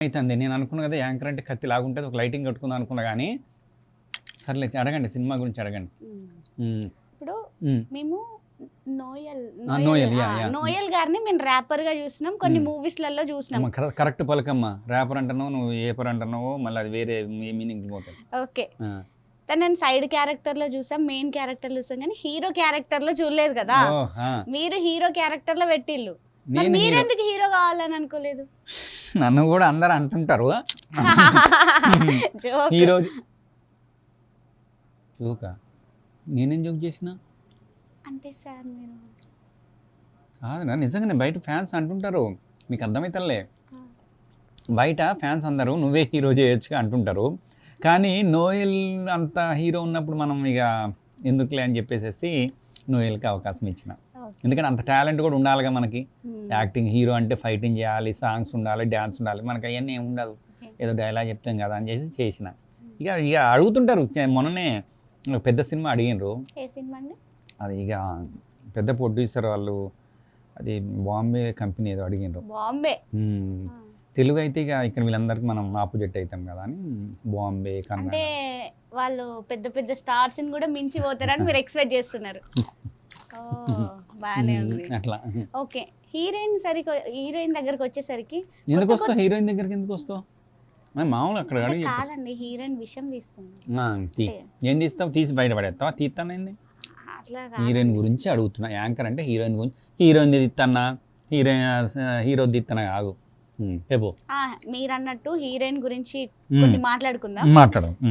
అవుతుంది. నేను అనుకున్నా కదా యాంకర్ అంటే కత్తి లాగుంటుంది ఒక లైటింగ్ కట్టుకుందాం అనుకున్నా కానీ సర్లే అడగండి సినిమా గురించి అడగండి. ఇప్పుడు. మేము నోయల్ నోయల్. నోయల్ గారిని మేము ర్యాపర్గా చూసినాం కొన్ని ఉమ్. మూవీస్లలో చూసినాం కరెక్ట్ పలకమ్మ. ర్యాపర్ అంటున్నావు నువ్వు ఏపర్ అంటున్నావు మళ్ళీ అది వేరే మీనింగ్ పోతుంది ఓకే. నేను సైడ్ క్యారెక్టర్లో చూసాం మెయిన్ క్యారెక్టర్ చూసాం కానీ హీరో క్యారెక్టర్లో చూడలేదు కదా. మీరు హీరో క్యారెక్టర్లో పెట్టిల్లు. మీరెందుకు హీరో కావాలని అనుకోలేదు? నన్ను కూడా అందరు అంటుంటారు Joke. ఈ రోజు జోకా నేనేం జోక్ చేసిన అంటే సార్ మీరు కాదురా నిజంగానే బయట ఫ్యాన్స్ అంటుంటారు మీకు అర్థమవుతలే ఆ. బయట ఫ్యాన్స్ అందరూ నువ్వే హీరో చేయొచ్చుగా అంటుంటారు కానీ నోయల్ అంత హీరో ఉన్నప్పుడు మనం ఇక ఎందుకులే అని చెప్పేసి నోయల్కి అవకాశం ఇచ్చిన. ఎందుకంటే అంత టాలెంట్ కూడా ఉండాలిగా మనకి. Hmm. యాక్టింగ్ హీరో అంటే ఫైటింగ్ చేయాలి సాంగ్స్ ఉండాలి డ్యాన్స్ ఉండాలి. మనకి అవన్నీ ఏమి ఉండదు. ఏదో డైలాగ్ చెప్తాం కదా అని చేసి చేసిన. ఇక ఇక అడుగుతుంటారు. మొన్ననే పెద్ద సినిమా అడిగినరు అది ఇక పెద్ద ప్రొడ్యూసర్ వాళ్ళు అది బాంబే కంపెనీ ఏదో అడిగినరు బాంబే? మ్మ్. తెలుగు అయితే ఇక ఇక్కడ వీళ్ళందరికీ మనం ఆపోజిట్ అవుతాం కదా అని బాంబే కన్నడ. అంటే వాళ్ళు పెద్ద పెద్ద స్టార్స్ కూడా మించి పోతారని మీరు ఎక్స్పెక్ట్ చేస్తున్నారు. బాగానే మ్మ్. ఉంది. అట్లా. ఓకే. హీరోయిన్ సరికి హీరోయిన్ దగ్గరకు వచ్చేసరికి ఎందుకు వస్తావు? హీరోయిన్ దగ్గరికి ఎందుకు వస్తావు? మామూలు అక్కడ. కాదండి హీరోయిన్ విషయం తీస్తుంది. ఏం తీస్తావు? తీసి బయట పడేస్తావా? తీస్తానండి హీరోయిన్ గురించి అడుగుతున్నా. యాంకర్ అంటే హీరోయిన్ గురించి. హీరోయిన్ తీస్తానా? హీరోయిన్ హీరో తీస్తానా కాదు. మీరు అన్నట్టు హీరోయిన్ గురించి కొన్ని మాట్లాడుకుందాం. మాట్లాడు ఉమ్.